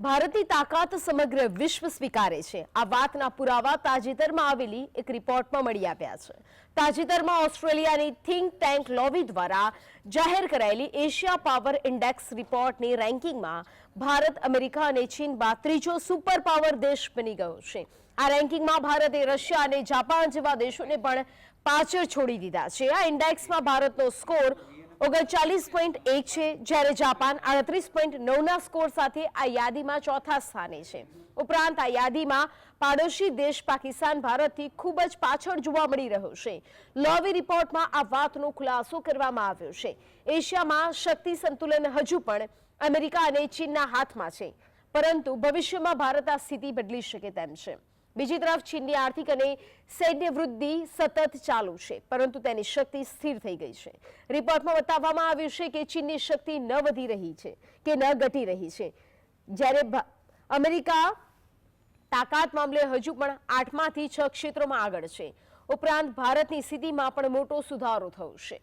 ભારતની તાકાત સમગ્ર વિશ્વ સ્વીકારે છે. આ વાતના પુરાવા તાજેતરમાં આવેલી એક રિપોર્ટમાં મળી આવ્યા છે. તાજેતરમાં ઓસ્ટ્રેલિયાની થિંક ટેન્ક લોવી દ્વારા જાહેર કરાયેલી એશિયા પાવર ઇન્ડેક્સ રિપોર્ટની રેન્કિંગમાં ભારત, અમેરિકા અને ચીન બાદ ત્રીજો સુપર પાવર દેશ બની ગયો છે. આ રેન્કિંગમાં ભારતે રશિયા અને જાપાન જેવા દેશોને પણ પાછળ છોડી દીધા છે. આ ઇન્ડેક્સમાં ભારતનો સ્કોર ઓગણચાલીસ પોઈન્ટ એક છે, જ્યારે જાપાન આડત્રીસ પોઈન્ટ નવના સ્કોર સાથે આ યાદીમાં ચોથા સ્થાને છે. ઉપરાંત આ યાદીમાં પાડોશી દેશ પાકિસ્તાન ભારતથી ખૂબ જ પાછળ જોવા મળી રહ્યો છે. લોવી રિપોર્ટમાં આ વાતનો ખુલાસો કરવામાં આવ્યો છે. એશિયામાં શક્તિ સંતુલન હજુ પણ અમેરિકા અને ચીનના હાથમાં છે. પરંતુ ભવિષ્યમાં ભારત આ સ્થિતિ બદલી શકે તેમ છે. બીજી તરફ ચીનની આર્થિક અને સૈન્ય વૃદ્ધિ સતત ચાલુ છે, પરંતુ તેની શક્તિ સ્થિર થઈ ગઈ છે. રિપોર્ટમાં બતાવવામાં આવ્યું છે કે ચીનની શક્તિ ન વધી રહી છે, કે ન ઘટી રહી છે. જ્યારે અમેરિકા તાકાત મામલે હજુ પણ આઠમાંથી છ ક્ષેત્રોમાં આગળ છે. ઉપરાંત ભારતની સ્થિતિમાં પણ મોટો સુધારો થયો છે.